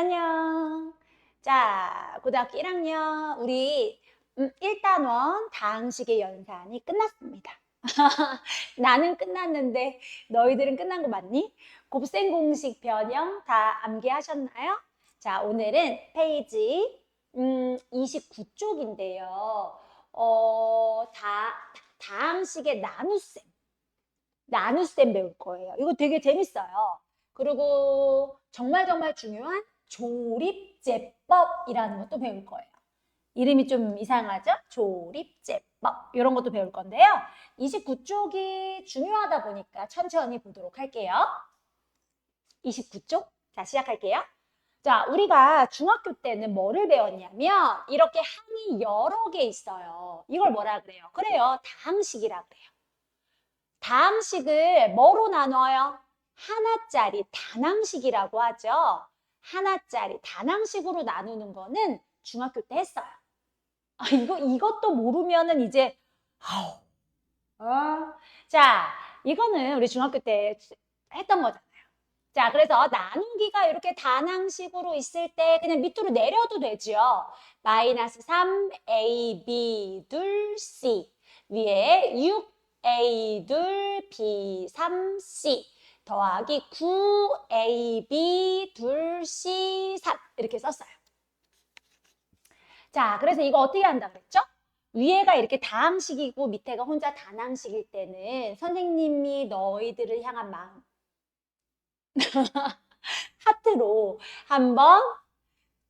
안녕. 자, 고등학교 1학년 우리 음, 1단원 다항식의 연산이 끝났습니다. 나는 끝났는데 너희들은 끝난 거 맞니? 곱셈 공식 변형 다 암기하셨나요? 자, 오늘은 페이지 음, 29쪽인데요. 어, 다 다항식의 나눗셈. 나눗셈 배울 거예요. 이거 되게 재밌어요. 그리고 정말 정말 중요한 조립제법이라는 것도 배울 거예요. 이름이 좀 이상하죠? 조립제법. 이런 것도 배울 건데요. 29쪽이 중요하다 보니까 천천히 보도록 할게요. 29쪽. 자, 시작할게요. 자, 우리가 중학교 때는 뭐를 배웠냐면 이렇게 항이 여러 개 있어요. 이걸 뭐라 그래요? 그래요. 다항식이라 그래요. 다항식을 뭐로 나눠요? 하나짜리 단항식이라고 하죠. 하나짜리 단항식으로 나누는 거는 중학교 때 했어요. 아, 이거, 이것도 모르면은 이제, 아우. 어. 자, 이거는 우리 중학교 때 했던 거잖아요. 자, 그래서 나누기가 이렇게 단항식으로 있을 때 그냥 밑으로 내려도 되죠. 마이너스 3, A, B, 둘, C. 위에 6, A, 둘, B, 3, C. 더하기 9AB 둘 C3 이렇게 썼어요. 자, 그래서 이거 어떻게 한다 그랬죠? 위에가 이렇게 다항식이고 밑에가 혼자 단항식일 때는 선생님이 너희들을 향한 마음 하트로 한 번,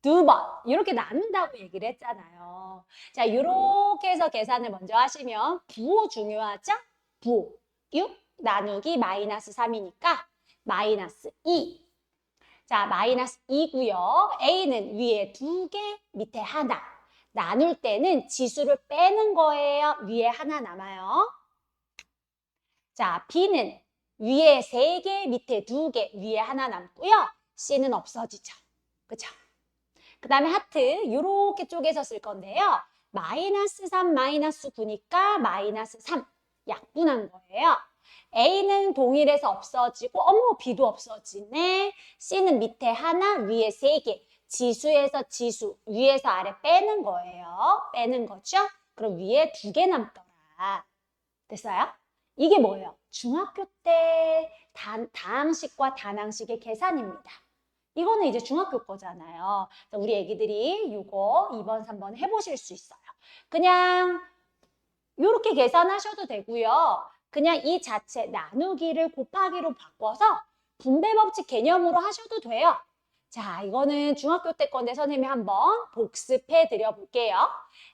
두 번 이렇게 나눈다고 얘기를 했잖아요. 자, 이렇게 해서 계산을 먼저 하시면 부호 중요하죠? 부호 6 나누기 마이너스 3이니까 마이너스 2. 자, 마이너스 2고요. A는 위에 두 개, 밑에 하나. 나눌 때는 지수를 빼는 거예요. 위에 하나 남아요. 자, B는 위에 세 개, 밑에 두 개, 위에 하나 남고요. C는 없어지죠. 그쵸? 그 다음에 하트, 이렇게 쪼개서 쓸 건데요. 마이너스 3, 마이너스 9니까 마이너스 3. 약분한 거예요. A는 동일해서 없어지고 어머 B도 없어지네. C는 밑에 하나 위에 세 개. 지수에서 지수 위에서 아래 빼는 거예요. 빼는 거죠. 그럼 위에 두 개 남더라. 됐어요? 이게 뭐예요? 중학교 때 단, 다항식과 단항식의 계산입니다. 이거는 이제 중학교 거잖아요. 우리 애기들이 이거 2번, 3번 해보실 수 있어요. 그냥 이렇게 계산하셔도 되고요. 그냥 이 자체 나누기를 곱하기로 바꿔서 분배 법칙 개념으로 하셔도 돼요. 자, 이거는 중학교 때 건데 선생님이 한번 복습해 드려 볼게요.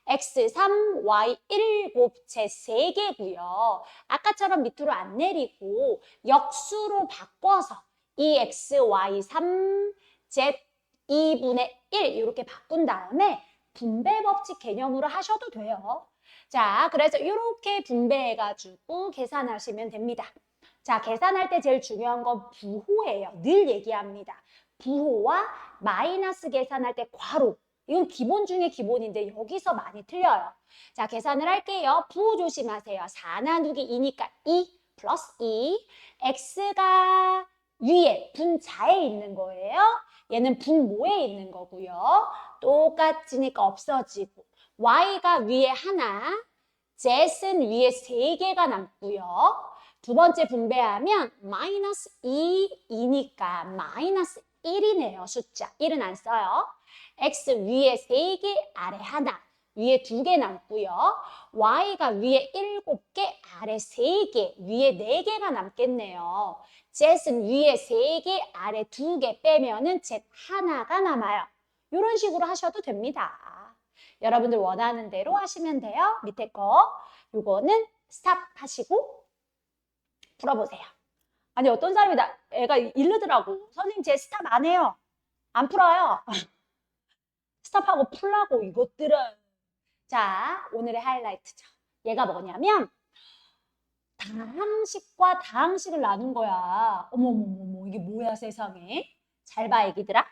x3, y1 곱제 3개고요. 아까처럼 밑으로 안 내리고 역수로 바꿔서 이 x, y 3, z 2분의 1 이렇게 바꾼 다음에 분배 법칙 개념으로 하셔도 돼요. 자, 그래서 이렇게 분배해가지고 계산하시면 됩니다. 자, 계산할 때 제일 중요한 건 부호예요. 늘 얘기합니다. 부호와 마이너스 계산할 때 괄호. 이건 기본 중에 기본인데 여기서 많이 틀려요. 자, 계산을 할게요. 부호 조심하세요. 4 나누기 2니까 2 플러스 2. x가 위에 분자에 있는 거예요. 얘는 분모에 있는 거고요. 똑같으니까 없어지고. Y가 위에 하나, z는 위에 세 개가 남고요. 두 번째 분배하면 마이너스 2, 2니까 마이너스 1이네요. 숫자. 1은 안 써요. x 위에 3개, 아래 하나. 위에 2개 남고요. y가 위에 7개, 아래 3개, 위에 4개가 남겠네요. z는 위에 3개, 아래 2개 빼면 은 z 하나가 남아요. 이런 식으로 하셔도 됩니다. 여러분들 원하는 대로 하시면 돼요. 밑에 거. 요거는 스탑 하시고 풀어보세요. 아니 어떤 사람이 나 애가 이르더라고. 선생님 제 스탑 안 해요. 안 풀어요. 스탑하고 풀라고 이것들은. 자 오늘의 하이라이트죠. 얘가 뭐냐면 다항식과 다항식을 나눈 거야. 어머머머머 이게 뭐야 세상에. 잘 봐 애기들아.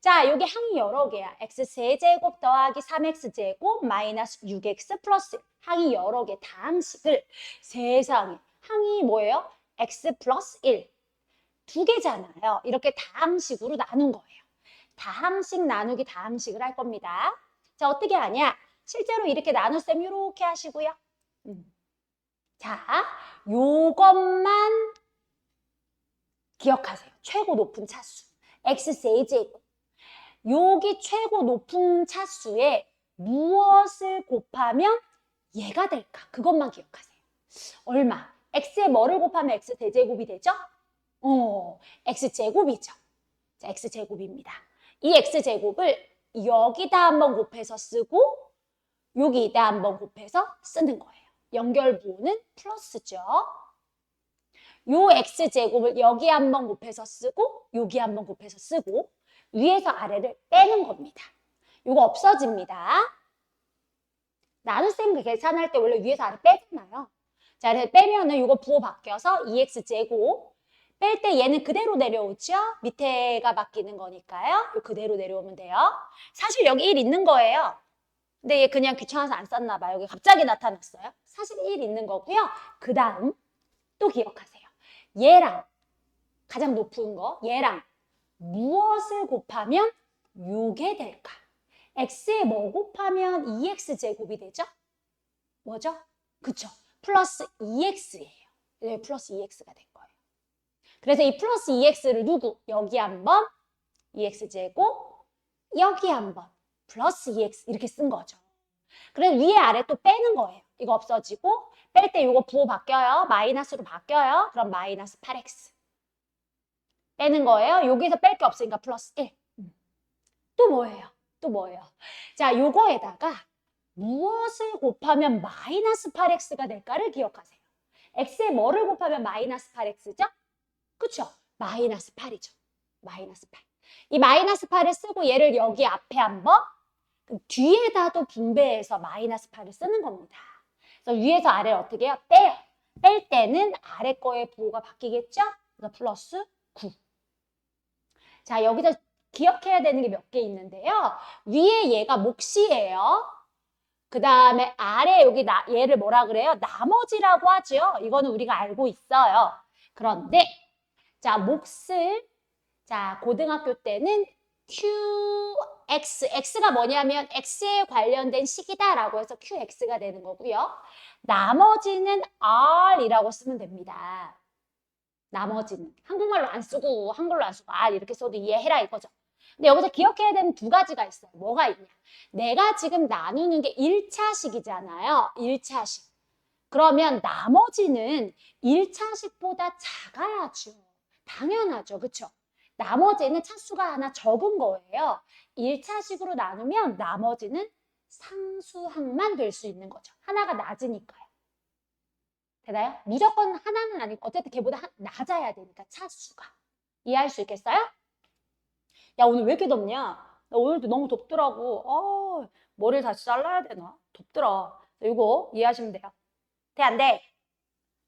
자, 여기 항이 여러 개야. x 세제곱 더하기 3x제곱 마이너스 6x 플러스 항이 여러 개 다 항식을 세상에 항이 뭐예요? x 플러스 1. 두 개잖아요. 이렇게 다항식으로 나눈 거예요. 다항식 나누기 다항식을 할 겁니다. 자, 어떻게 하냐? 실제로 이렇게 나눗셈 이렇게 하시고요. 음. 자, 요것만 기억하세요. 최고 높은 차수. x세제곱. 여기 최고 높은 차수에 무엇을 곱하면 얘가 될까? 그것만 기억하세요. 얼마? x에 뭐를 곱하면 x 대제곱이 되죠? 어, x제곱이죠. 자, x제곱입니다. 이 x제곱을 여기다 한번 곱해서 쓰고 여기다 한번 곱해서 쓰는 거예요. 연결부호는 플러스죠. 요 x제곱을 여기 한번 곱해서 쓰고 여기 한번 곱해서 쓰고 위에서 아래를 빼는 겁니다. 요거 없어집니다. 나눗셈 계산할 때 원래 위에서 아래 빼잖아요. 자, 그래서 빼면은 이거 부호 바뀌어서 2x제곱 뺄 때 얘는 그대로 내려오죠? 밑에가 바뀌는 거니까요. 요 그대로 내려오면 돼요. 사실 여기 1 있는 거예요. 근데 얘 그냥 귀찮아서 안 썼나 봐요. 여기 갑자기 나타났어요. 사실 1 있는 거고요. 그 다음 또 기억하세요. 얘랑 가장 높은 거 얘랑 무엇을 곱하면 요게 될까? x에 뭐 곱하면 2x제곱이 되죠? 뭐죠? 그쵸? 플러스 2x예요. 네, 플러스 2x가 된 거예요. 그래서 이 플러스 2x를 누구? 여기 한 번 2x제곱, 여기 한 번 플러스 2x 이렇게 쓴 거죠. 그래서 위에 아래 또 빼는 거예요. 이거 없어지고 뺄 때 이거 부호 바뀌어요. 마이너스로 바뀌어요. 그럼 마이너스 8x. 빼는 거예요. 여기서 뺄 게 없으니까 플러스 1. 음. 또 뭐예요? 또 뭐예요? 자, 요거에다가 무엇을 곱하면 마이너스 8x가 될까를 기억하세요. x에 뭐를 곱하면 마이너스 8x죠? 그쵸? 마이너스 8이죠. 마이너스 8. 이 마이너스 8을 쓰고 얘를 여기 앞에 한번 뒤에다도 분배해서 마이너스 8을 쓰는 겁니다. 그래서 위에서 아래를 어떻게 해요? 빼요. 뺄 때는 아래 거의 부호가 바뀌겠죠? 그래서 플러스 9. 자, 여기서 기억해야 되는 게 몇 개 있는데요. 위에 얘가 몫이에요. 그 다음에 아래 여기 나, 얘를 뭐라 그래요? 나머지라고 하죠. 이거는 우리가 알고 있어요. 그런데 자, 몫을 자, 고등학교 때는 QX, X가 뭐냐면 X에 관련된 식이다라고 해서 QX가 되는 거고요. 나머지는 R이라고 쓰면 됩니다. 나머지는 한국말로 안 쓰고 한글로 안 쓰고 R 이렇게 써도 이해해라 이거죠. 근데 여기서 기억해야 되는 두 가지가 있어요. 뭐가 있냐? 내가 지금 나누는 게 1차식이잖아요. 1차식. 그러면 나머지는 1차식보다 작아야죠. 당연하죠. 그쵸? 나머지는 차수가 하나 적은 거예요. 1차식으로 나누면 나머지는 상수항만 될 수 있는 거죠. 하나가 낮으니까요. 되나요? 무조건 하나는 아니고 어쨌든 걔보다 한- 낮아야 되니까 차수가. 이해할 수 있겠어요? 야 오늘 왜 이렇게 덥냐? 나 오늘도 너무 덥더라고. 어, 머리를 다시 잘라야 되나? 덥더라. 이거 이해하시면 돼요. 돼, 안 돼?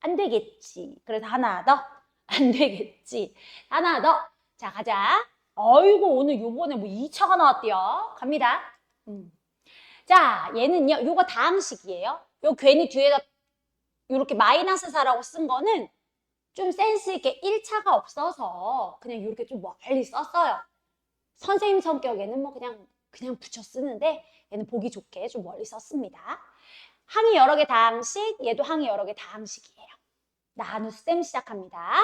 안 되겠지. 그래서 하나 더. 안 되겠지. 하나 더. 자, 가자. 어이구, 오늘 요번에 뭐 2차가 나왔대요. 갑니다. 음. 자, 얘는요, 요거 다항식이에요. 요 괜히 뒤에다 이렇게 마이너스 4라고 쓴 거는 좀 센스 있게 1차가 없어서 그냥 이렇게 좀 멀리 썼어요. 선생님 성격에는 뭐 그냥 그냥 붙여 쓰는데 얘는 보기 좋게 좀 멀리 썼습니다. 항이 여러 개 다항식, 얘도 항이 여러 개 다항식이에요. 나눗셈 시작합니다.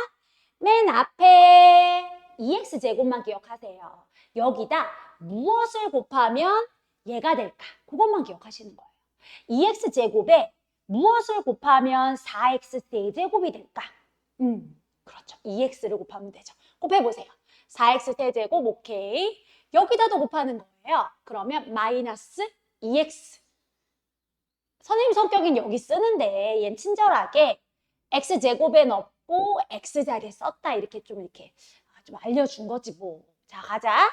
맨 앞에 2x 제곱만 기억하세요. 여기다 무엇을 곱하면 얘가 될까? 그것만 기억하시는 거예요. 2x 제곱에 무엇을 곱하면 4x 세제곱이 될까? 음, 그렇죠. 2x를 곱하면 되죠. 곱해보세요. 4x 세제곱 오케이. 여기다도 곱하는 거예요. 그러면 마이너스 2x. 선생님 성격은 여기 쓰는데 얘는 친절하게 x 제곱에 넣고 x 자리에 썼다 이렇게 좀 이렇게 좀 알려준 거지 뭐. 자 가자.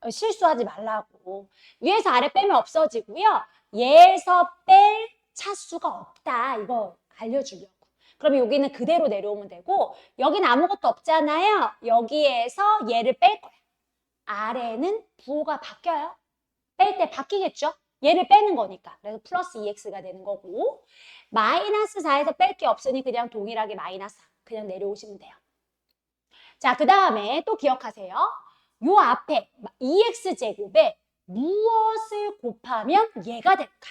어, 실수하지 말라고. 위에서 아래 빼면 없어지고요. 얘에서 뺄 차수가 없다. 이거 알려주려고. 그럼 여기는 그대로 내려오면 되고 여기는 아무것도 없잖아요. 여기에서 얘를 뺄 거야. 아래는 부호가 바뀌어요. 뺄 때 바뀌겠죠? 얘를 빼는 거니까. 그래서 플러스 2x가 되는 거고 마이너스 4에서 뺄 게 없으니 그냥 동일하게 마이너스 4 그냥 내려오시면 돼요. 자, 그 다음에 또 기억하세요. 요 앞에 2x제곱에 무엇을 곱하면 얘가 될까?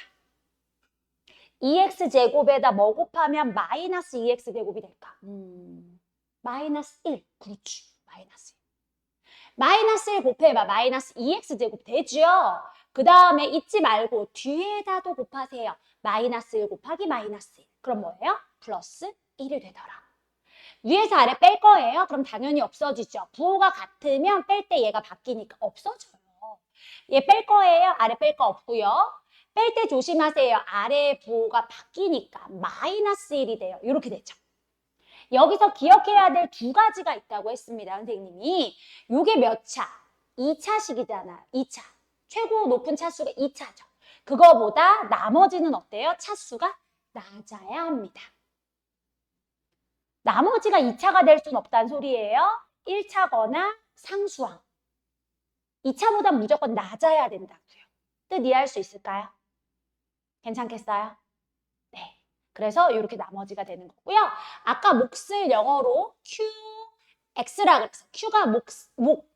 2x제곱에다 뭐 곱하면 마이너스 2x제곱이 될까? 음, 마이너스 1. 그렇지. 마이너스 1. 마이너스 1 곱해봐. 마이너스 2x제곱 되죠? 그 다음에 잊지 말고 뒤에다도 곱하세요. 마이너스 1 곱하기 마이너스 1. 그럼 뭐예요? 플러스 1이 되더라. 위에서 아래 뺄 거예요? 그럼 당연히 없어지죠. 부호가 같으면 뺄 때 얘가 바뀌니까 없어져요. 얘 뺄 거예요? 아래 뺄 거 없고요. 뺄 때 조심하세요. 아래 부호가 바뀌니까 마이너스 1이 돼요. 이렇게 되죠. 여기서 기억해야 될 두 가지가 있다고 했습니다. 선생님이. 요게 몇 차? 2차식이잖아요. 2차. 최고 높은 차수가 2차죠. 그거보다 나머지는 어때요? 차수가 낮아야 합니다. 나머지가 2차가 될순 없다는 소리예요. 1차거나 상수항. 2차보다 무조건 낮아야 된다고요. 뜻 이해할 수 있을까요? 괜찮겠어요? 네. 그래서 이렇게 나머지가 되는 거고요. 아까 몫을 영어로 Q, X라 그래서 Q가 몫, 목,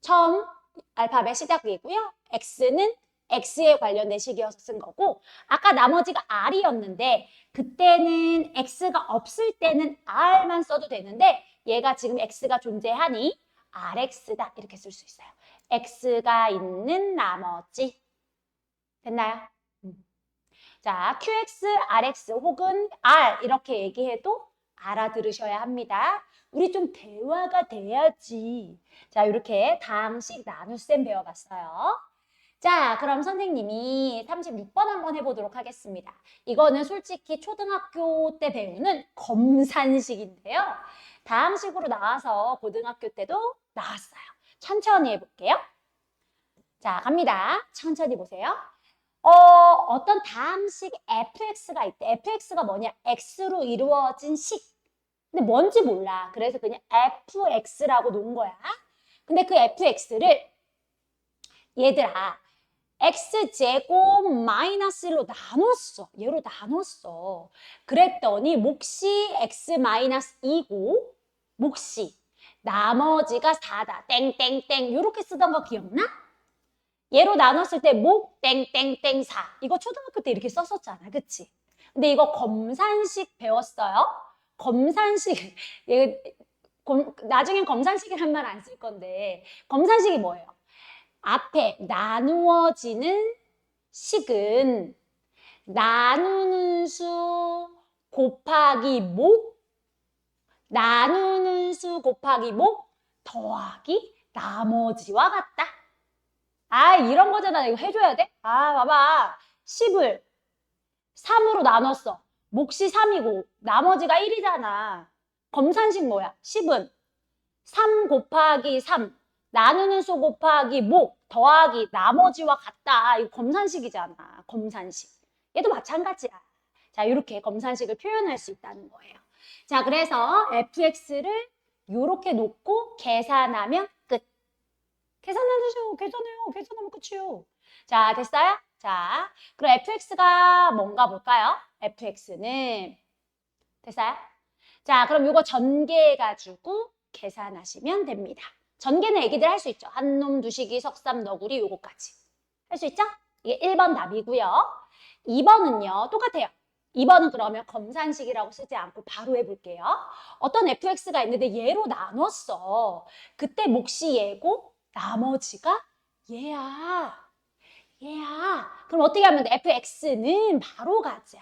처음 알파벳 시작이고요. X는 X에 관련된 식이어서 쓴 거고 아까 나머지가 R이었는데 그때는 X가 없을 때는 R만 써도 되는데 얘가 지금 X가 존재하니 RX다 이렇게 쓸 수 있어요. X가 있는 나머지 됐나요? 음. 자, QX, RX 혹은 R 이렇게 얘기해도 알아들으셔야 합니다. 우리 좀 대화가 돼야지. 자, 이렇게 다항식 나눗셈 배워봤어요. 자, 그럼 선생님이 36번 한번 해보도록 하겠습니다. 이거는 솔직히 초등학교 때 배우는 검산식인데요. 다항식으로 나와서 고등학교 때도 나왔어요. 천천히 해볼게요. 자, 갑니다. 천천히 보세요. 어, 어떤 다항식 fx가 있대. fx가 뭐냐? x로 이루어진 식. 근데 뭔지 몰라. 그래서 그냥 fx라고 놓은 거야. 근데 그 fx를 얘들아 x제곱 마이너스 1로 나눴어. 얘로 나눴어. 그랬더니 몫이 x 마이너스 2고 몫이 나머지가 4다. 땡땡땡 이렇게 쓰던 거 기억나? 얘로 나눴을 때 목 땡땡땡 4. 이거 초등학교 때 이렇게 썼었잖아. 그치? 근데 이거 검산식 배웠어요? 검산식 얘 검, 나중엔 검산식이란 말 안 쓸 건데 검산식이 뭐예요? 앞에 나누어지는 식은 나누는 수 곱하기 목 나누는 수 곱하기 목 더하기 나머지와 같다. 아 이런 거잖아. 이거 해줘야 돼? 아 봐봐. 10을 3으로 나눴어. 몫이 3이고 나머지가 1이잖아. 검산식 뭐야? 10은 3 곱하기 3 나누는 수 곱하기 목 더하기 나머지와 같다. 이거 검산식이잖아. 검산식. 얘도 마찬가지야. 자, 이렇게 검산식을 표현할 수 있다는 거예요. 자, 그래서 fx를 이렇게 놓고 계산하면 끝. 계산하세요. 계산해요. 계산하면 끝이요. 자, 됐어요? 자, 그럼 fx가 뭔가 볼까요? fx는 됐어요? 자, 그럼 이거 전개해가지고 계산하시면 됩니다. 전개는 애기들 할 수 있죠. 한놈, 두식이, 석삼, 너구리 요거까지. 할 수 있죠? 이게 1번 답이고요. 2번은요. 똑같아요. 2번은 그러면 검산식이라고 쓰지 않고 바로 해볼게요. 어떤 fx가 있는데 얘로 나눴어. 그때 몫이 얘고 나머지가 얘야. 얘야. 그럼 어떻게 하면 돼? fx는 바로 가자.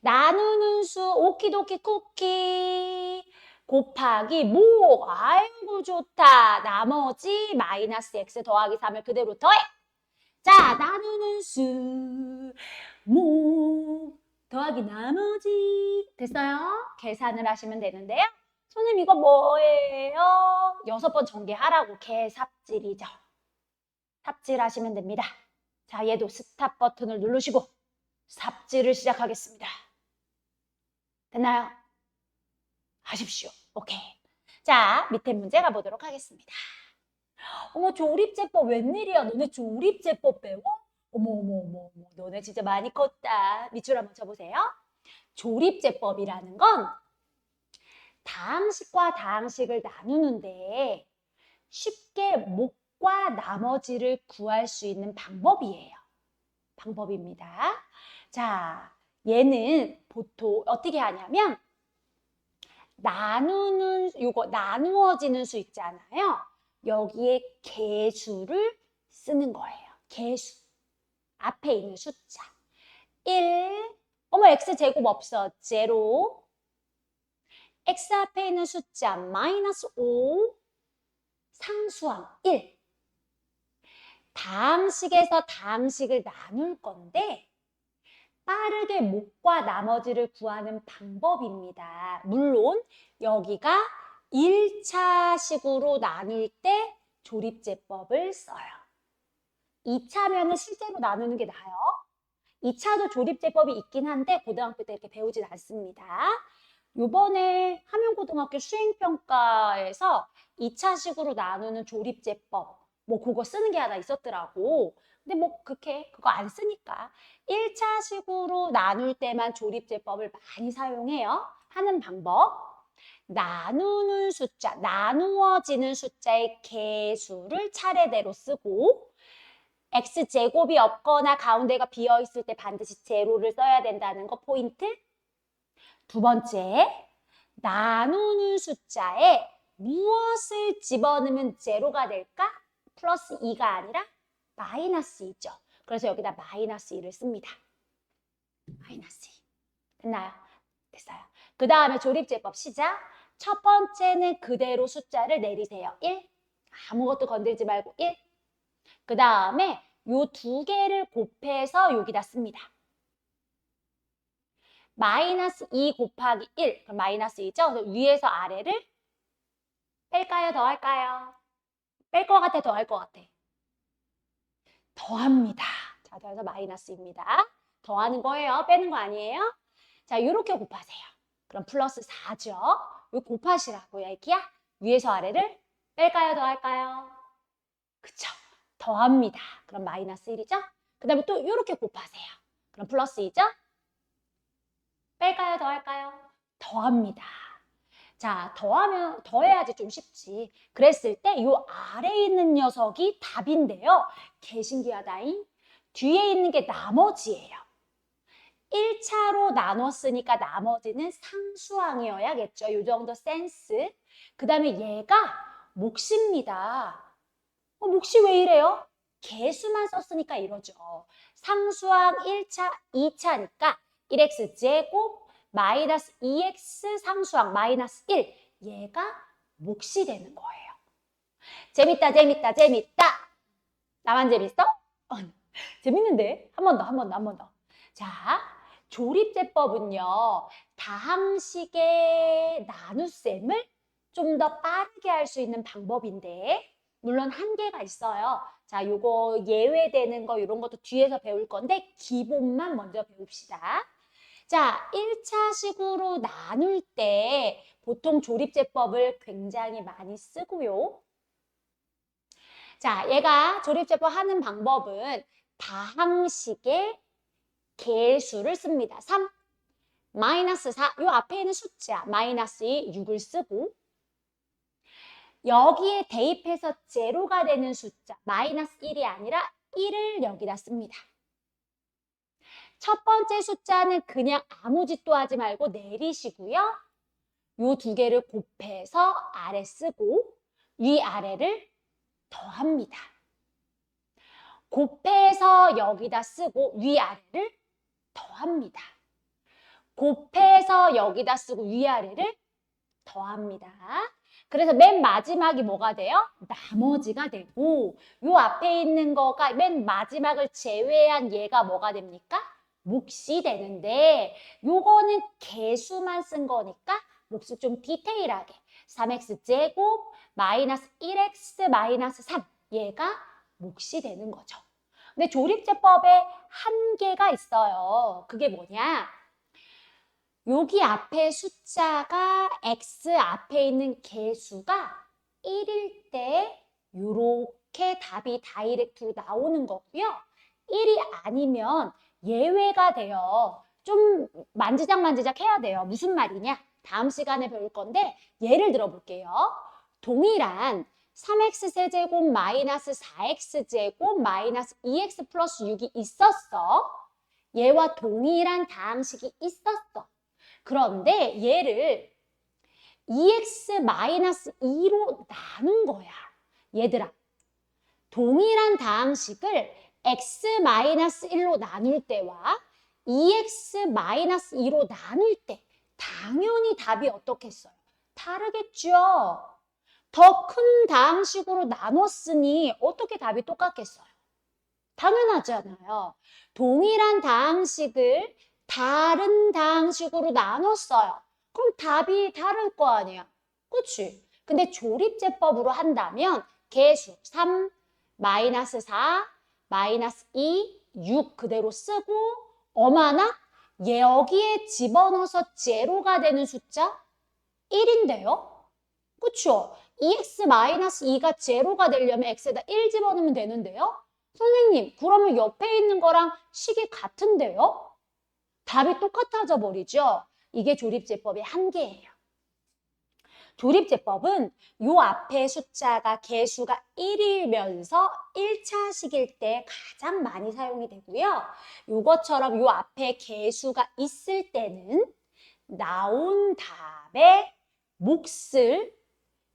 나누는 수 오키도키 쿠키 곱하기 목 아이고 좋다 나머지 마이너스 x 더하기 3을 그대로 더해 자 나누는 수목 더하기 나머지 됐어요? 계산을 하시면 되는데요 손님 이거 뭐예요? 여섯 번 전개하라고 개삽질이죠 삽질 하시면 됩니다 자 얘도 스탑 버튼을 누르시고 삽질을 시작하겠습니다 됐나요? 하십시오. 오케이. 자, 밑에 문제 가보도록 하겠습니다. 어머, 조립제법 웬일이야? 너네 조립제법 배워? 어머, 어머, 어머, 어머. 너네 진짜 많이 컸다. 밑줄 한번 쳐보세요. 조립제법이라는 건 다항식과 다항식을 나누는데 쉽게 목과 나머지를 구할 수 있는 방법이에요. 방법입니다. 자, 얘는 보통 어떻게 하냐면 나누는 요거 나누어지는 수 있잖아요. 여기에 개수를 쓰는 거예요. 개수. 앞에 있는 숫자. 1. 어머 x 제곱 없어. 제로. X 앞에 있는 숫자 마이너스 5 상수항 1. 다항식에서 다항식을 나눌 건데 빠르게 목과 나머지를 구하는 방법입니다. 물론 여기가 1차식으로 나눌 때 조립제법을 써요. 2차면은 실제로 나누는 게 나아요. 2차도 조립제법이 있긴 한데 고등학교 때 이렇게 배우진 않습니다. 요번에 함영고등학교 수행평가에서 2차식으로 나누는 조립제법 뭐 그거 쓰는 게 하나 있었더라고. 근데 뭐 그렇게 그거 안 쓰니까 1차식으로 나눌 때만 조립제법을 많이 사용해요. 하는 방법. 나누는 숫자, 나누어지는 숫자의 개수를 차례대로 쓰고 x제곱이 없거나 가운데가 비어 있을 때 반드시 제로를 써야 된다는 거 포인트. 두 번째, 나누는 숫자에 무엇을 집어넣으면 제로가 될까? 플러스 2가 아니라 마이너스 2죠. 그래서 여기다 마이너스 2를 씁니다. 마이너스 2. 됐나요? 됐어요. 그 다음에 조립제법 시작. 첫 번째는 그대로 숫자를 내리세요. 1. 아무것도 건들지 말고 1. 그 다음에 요 두 개를 곱해서 여기다 씁니다. 마이너스 2 곱하기 1. 그럼 마이너스 2죠? 그래서 위에서 아래를 뺄까요? 더할까요? 뺄 것 같아? 더할 것 같아? 더합니다. 자, 그래서 마이너스입니다. 더하는 거예요. 빼는 거 아니에요? 자, 이렇게 곱하세요. 그럼 플러스 4죠. 이 곱하시라고요, 애기야. 위에서 아래를 뺄까요? 더할까요? 그쵸? 더합니다. 그럼 마이너스 1이죠? 그 다음에 또 이렇게 곱하세요. 그럼 플러스 2죠? 뺄까요? 더할까요? 더합니다. 자, 더하면, 더해야지 좀 쉽지. 그랬을 때 요 아래에 있는 녀석이 답인데요. 개신기하다잉. 뒤에 있는 게 나머지예요. 1차로 나눴으니까 나머지는 상수항이어야겠죠. 요 정도 센스. 그 다음에 얘가 몫입니다. 어, 몫이 왜 이래요? 개수만 썼으니까 이러죠. 상수항 1차, 2차니까 1x 제곱 마이너스 2x 상수항 마이너스 1 얘가 몫이 되는 거예요. 재밌다 재밌다 재밌다. 나만 재밌어? 어, 재밌는데? 한 번 더 한 번 더 한 번 더. 자 조립제법은요 다항식의 나눗셈을 좀 더 빠르게 할 수 있는 방법인데 물론 한계가 있어요. 자, 요거 예외되는 거 이런 것도 뒤에서 배울 건데 기본만 먼저 배웁시다. 자, 1차식으로 나눌 때 보통 조립제법을 굉장히 많이 쓰고요. 자, 얘가 조립제법 하는 방법은 다항식의 개수를 씁니다. 3, 마이너스 4, 요 앞에 있는 숫자 마이너스 2, 6을 쓰고 여기에 대입해서 제로가 되는 숫자 마이너스 1이 아니라 1을 여기다 씁니다. 첫 번째 숫자는 그냥 아무 짓도 하지 말고 내리시고요. 요 두 개를 곱해서 아래 쓰고 위 아래를 더합니다. 곱해서 여기다 쓰고 위 아래를 더합니다. 곱해서 여기다 쓰고 위 아래를 더합니다. 그래서 맨 마지막이 뭐가 돼요? 나머지가 되고 요 앞에 있는 거가 맨 마지막을 제외한 얘가 뭐가 됩니까? 몫이 되는데 요거는 개수만 쓴 거니까 몫을 좀 디테일하게 3x 제곱 마이너스 1x 마이너스 3 얘가 몫이 되는 거죠. 근데 조립제법에 한계가 있어요. 그게 뭐냐? 여기 앞에 숫자가 x 앞에 있는 개수가 1일 때 이렇게 답이 다이렉트로 나오는 거고요. 1이 아니면 예외가 돼요. 좀 만지작 만지작 해야 돼요. 무슨 말이냐? 다음 시간에 배울 건데 예를 들어 볼게요. 동일한 3x 세제곱 마이너스 4x 제곱 마이너스 2x 플러스 6이 있었어. 얘와 동일한 다항식이 있었어. 그런데 얘를 2x 마이너스 2로 나눈 거야. 얘들아, 동일한 다항식을 x 마이너스 1로 나눌 때와 2x 마이너스 2로 나눌 때 당연히 답이 어떻겠어요? 다르겠죠. 더 큰 다항식으로 나눴으니 어떻게 답이 똑같겠어요? 당연하잖아요. 동일한 다항식을 다른 다항식으로 나눴어요. 그럼 답이 다를 거 아니야. 그치? 근데 조립제법으로 한다면 개수 3, 마이너스 4, 마이너스 2, 6 그대로 쓰고 어마나 여기에 집어넣어서 제로가 되는 숫자 1인데요. 그쵸? 2x 마이너스 2가 제로가 되려면 x에다 1 집어넣으면 되는데요. 선생님, 그러면 옆에 있는 거랑 식이 같은데요? 답이 똑같아져 버리죠? 이게 조립제법의 한계예요. 조립제법은 요 앞에 숫자가 개수가 1이면서 1차식일 때 가장 많이 사용이 되고요. 요것처럼 요 앞에 개수가 있을 때는 나온 답의 몫을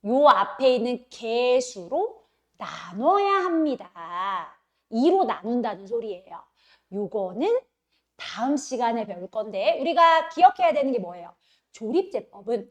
요 앞에 있는 개수로 나눠야 합니다. 2로 나눈다는 소리예요. 요거는 다음 시간에 배울 건데 우리가 기억해야 되는 게 뭐예요? 조립제법은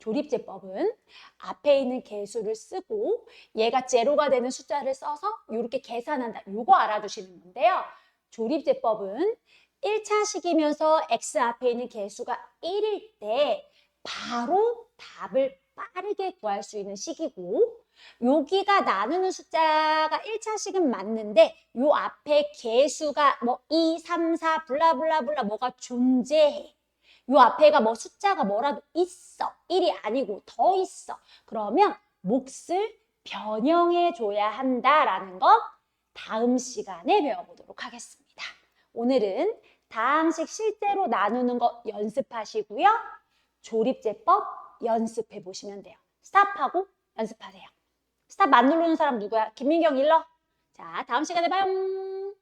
조립제법은 앞에 있는 개수를 쓰고 얘가 제로가 되는 숫자를 써서 이렇게 계산한다. 요거 알아두시는 건데요. 조립제법은 1차식이면서 x 앞에 있는 개수가 1일 때 바로 답을 빠르게 구할 수 있는 식이고 여기가 나누는 숫자가 1차식은 맞는데 요 앞에 개수가 뭐 2, 3, 4 블라블라블라 뭐가 존재해. 요 앞에가 뭐 숫자가 뭐라도 있어. 1이 아니고 더 있어. 그러면 몫을 변형해 줘야 한다라는 거 다음 시간에 배워보도록 하겠습니다. 오늘은 다항식 실제로 나누는 거 연습하시고요. 조립제법 연습해 보시면 돼요. 스탑하고 연습하세요. 스탑 안 누르는 사람 누구야? 김민경 일러. 자, 다음 시간에 봐요.